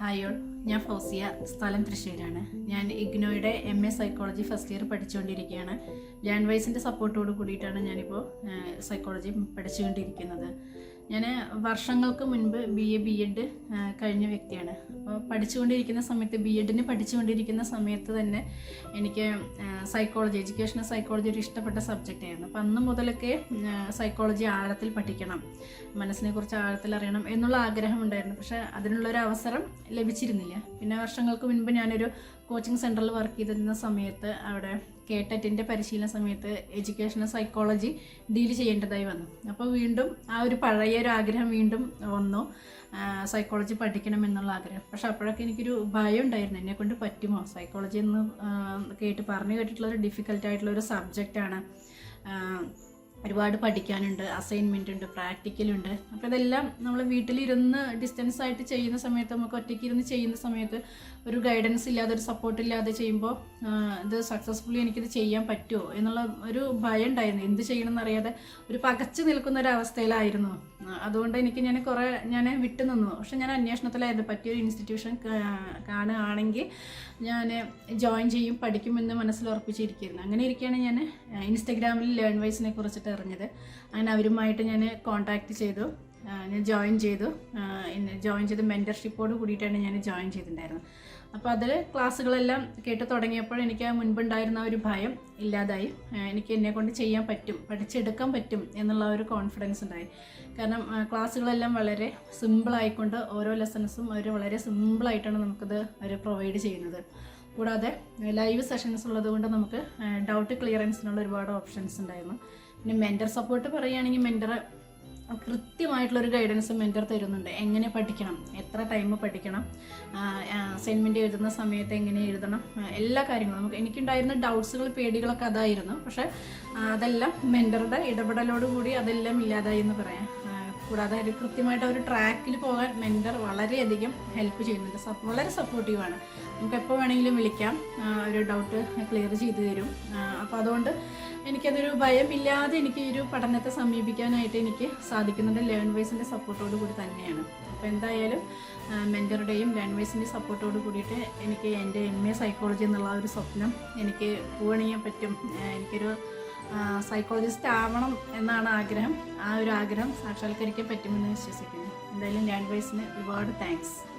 Hi all. ഞാൻ ഫൗസിയ സ്ഥലം തൃശ്ശൂരാണ്. ഞാൻ ഇഗ്നോയുടെ M A psychology first year പഠിച്ചുകൊണ്ടിരിക്കുകയാണ്. ലാൻഡ് വൈസിന്റെ സപ്പോർട്ടോട് കൂടിയിട്ടാണ് ഞാനിപ്പോൾ സൈക്കോളജി പഠിച്ചുകൊണ്ടിരിക്കുന്നത്. ഞാൻ വർഷങ്ങൾക്ക് മുൻപ് ബി എ ബി എഡ് കഴിഞ്ഞ വ്യക്തിയാണ്. അപ്പോൾ പഠിച്ചുകൊണ്ടിരിക്കുന്ന സമയത്ത് ബി എഡിന് പഠിച്ചുകൊണ്ടിരിക്കുന്ന സമയത്ത് തന്നെ എനിക്ക് സൈക്കോളജി എഡ്യൂക്കേഷണൽ സൈക്കോളജി ഒരു ഇഷ്ടപ്പെട്ട സബ്ജക്റ്റ് ആയിരുന്നു. അപ്പം അന്ന് മുതലൊക്കെ സൈക്കോളജി ആഴത്തിൽ പഠിക്കണം മനസ്സിനെ കുറിച്ച് ആഴത്തിൽ അറിയണം എന്നുള്ള ആഗ്രഹം ഉണ്ടായിരുന്നു. പക്ഷേ അതിനുള്ളൊരു അവസരം ലഭിച്ചിരുന്നില്ല. പിന്നെ വർഷങ്ങൾക്ക് മുൻപ് ഞാനൊരു കോച്ചിങ് സെന്ററിൽ വർക്ക് ചെയ്തിരുന്ന സമയത്ത് അവിടെ കേട്ടറ്റിന്റെ പരിശീലന സമയത്ത് എഡ്യൂക്കേഷണൽ സൈക്കോളജി ഡീൽ ചെയ്യേണ്ടതായി വന്നു. അപ്പോൾ വീണ്ടും ആ ഒരു പഴയ ഒരു ആഗ്രഹം വീണ്ടും വന്നു. സൈക്കോളജി പഠിക്കണം എന്നുള്ള ആഗ്രഹം. പക്ഷെ അപ്പോഴൊക്കെ എനിക്കൊരു ഭയം ഉണ്ടായിരുന്നു. എന്നെ കൊണ്ട് പറ്റുമോ? സൈക്കോളജി എന്ന് കേട്ട് പറഞ്ഞു കേട്ടിട്ടുള്ള ഒരു ഡിഫിക്കൽട്ട് ആയിട്ടുള്ള ഒരു സബ്ജക്റ്റാണ് ഒരുപാട് പഠിക്കാനുണ്ട് അസൈൻമെന്റ് ഉണ്ട് പ്രാക്ടിക്കലുണ്ട് അപ്പോൾ ഇതെല്ലാം നമ്മൾ വീട്ടിലിരുന്ന് ഡിസ്റ്റൻസ് ആയിട്ട് ചെയ്യുന്ന സമയത്ത് നമുക്ക് ഒറ്റയ്ക്ക് ഇരുന്ന് ചെയ്യുന്ന സമയത്ത് ഒരു ഗൈഡൻസ് ഇല്ലാതെ ഒരു സപ്പോർട്ട് ഇല്ലാതെ ചെയ്യുമ്പോൾ ഇത് സക്സസ്ഫുള്ളി എനിക്കിത് ചെയ്യാൻ പറ്റുമോ? എന്നുള്ള ഒരു ഭയം ഉണ്ടായിരുന്നു. എന്ത് ചെയ്യണം എന്നറിയാതെ ഒരു പകച്ചു നിൽക്കുന്ന ഒരു അവസ്ഥയിലായിരുന്നു. അതുകൊണ്ട് എനിക്ക് ഞാൻ കുറേ ഞാൻ വിട്ടു നിന്നു. പക്ഷെ ഞാൻ അന്വേഷണത്തിലായിരുന്നു. പറ്റിയൊരു ഇൻസ്റ്റിറ്റ്യൂഷൻ കാണുകയാണെങ്കിൽ ഞാൻ ജോയിൻ ചെയ്യും പഠിക്കുമെന്ന് മനസ്സിൽ ഉറപ്പിച്ചിരിക്കുന്നു അങ്ങനെ ഇരിക്കുകയാണ് ഞാൻ ഇൻസ്റ്റഗ്രാമിൽ ലേൺ വൈസിനെ കുറിച്ചിട്ട് അറിഞ്ഞത്. അങ്ങനെ അവരുമായിട്ട് ഞാൻ കോൺടാക്റ്റ് ചെയ്തു. ഞാൻ ജോയിൻ ചെയ്തു. ജോയിൻ ചെയ്ത് മെന്റർഷിപ്പോട് കൂടിയിട്ടാണ് ഞാൻ ജോയിൻ ചെയ്തിട്ടുണ്ടായിരുന്നത്. അപ്പോൾ അതിൽ ക്ലാസ്സുകളെല്ലാം കേട്ട് തുടങ്ങിയപ്പോൾ എനിക്ക് മുൻപുണ്ടായിരുന്ന ഒരു ഭയം ഇല്ലാതായി. എനിക്ക് എന്നെ കൊണ്ട് ചെയ്യാൻ പറ്റും പഠിച്ചെടുക്കാൻ പറ്റും എന്നുള്ള ഒരു കോൺഫിഡൻസ് ഉണ്ടായി. കാരണം ക്ലാസ്സുകളെല്ലാം വളരെ സിമ്പിളായിക്കൊണ്ട് ഓരോ ലെസൺസും അവർ വളരെ സിമ്പിളായിട്ടാണ് നമുക്കത് അവർ പ്രൊവൈഡ് ചെയ്യുന്നത്. കൂടാതെ ലൈവ് സെഷൻസ് ഉള്ളത് കൊണ്ട് നമുക്ക് ഡൗട്ട് ക്ലിയറൻസിനുള്ള ഒരുപാട് ഓപ്ഷൻസ് ഉണ്ടായിരുന്നു. പിന്നെ മെന്റർ സപ്പോർട്ട് പറയുകയാണെങ്കിൽ മെന്റർ കൃത്യമായിട്ടുള്ളൊരു ഗൈഡൻസ് മെന്റർ തരുന്നുണ്ട്. എങ്ങനെ പഠിക്കണം? എത്ര ടൈം പഠിക്കണം? അസൈൻമെന്റ് എഴുതുന്ന സമയത്ത് എങ്ങനെ എഴുതണം? എല്ലാ കാര്യങ്ങളും. നമുക്ക് എനിക്കുണ്ടായിരുന്ന ഡൗട്ട്സുകൾ പേടികളൊക്കെ അതായിരുന്നു. പക്ഷേ അതെല്ലാം മെന്ററുടെ ഇടപെടലോടുകൂടി അതെല്ലാം ഇല്ലാതായി എന്ന് പറയാം. കൂടാതെ ഒരു കൃത്യമായിട്ട് ഒരു ട്രാക്കിൽ പോകാൻ മെന്റർ വളരെയധികം ഹെൽപ്പ് ചെയ്യുന്നുണ്ട്. വളരെ സപ്പോർട്ടീവാണ് നമുക്ക് എപ്പോൾ വേണമെങ്കിലും വിളിക്കാം. ഒരു ഡൗട്ട് ക്ലിയർ ചെയ്തു തരും. അപ്പോൾ അതുകൊണ്ട് എനിക്കതൊരു ഭയമില്ലാതെ എനിക്ക് ഈ ഒരു പഠനത്തെ സമീപിക്കാനായിട്ട് എനിക്ക് സാധിക്കുന്നത് ലേൺ വൈസിന്റെ സപ്പോർട്ടോട് കൂടി തന്നെയാണ്. അപ്പോൾ എന്തായാലും മെന്ററുടെയും ലേൺ വൈസിന്റെ സപ്പോർട്ടോട് കൂടിയിട്ട് എനിക്ക് എന്റെ എം എ സൈക്കോളജി എന്നുള്ള ഒരു സ്വപ്നം എനിക്ക് പൂവണിയാൻ പറ്റും. എനിക്കൊരു സൈക്കോളജിസ്റ്റ് ആവണം എന്നാണ് ആഗ്രഹം. ആ ഒരു ആഗ്രഹം സാക്ഷാത്കരിക്കാൻ പറ്റുമെന്ന് വിശ്വസിക്കുന്നു. എന്തായാലും ലേൺ വൈസിന് ഒരുപാട് താങ്ക്സ്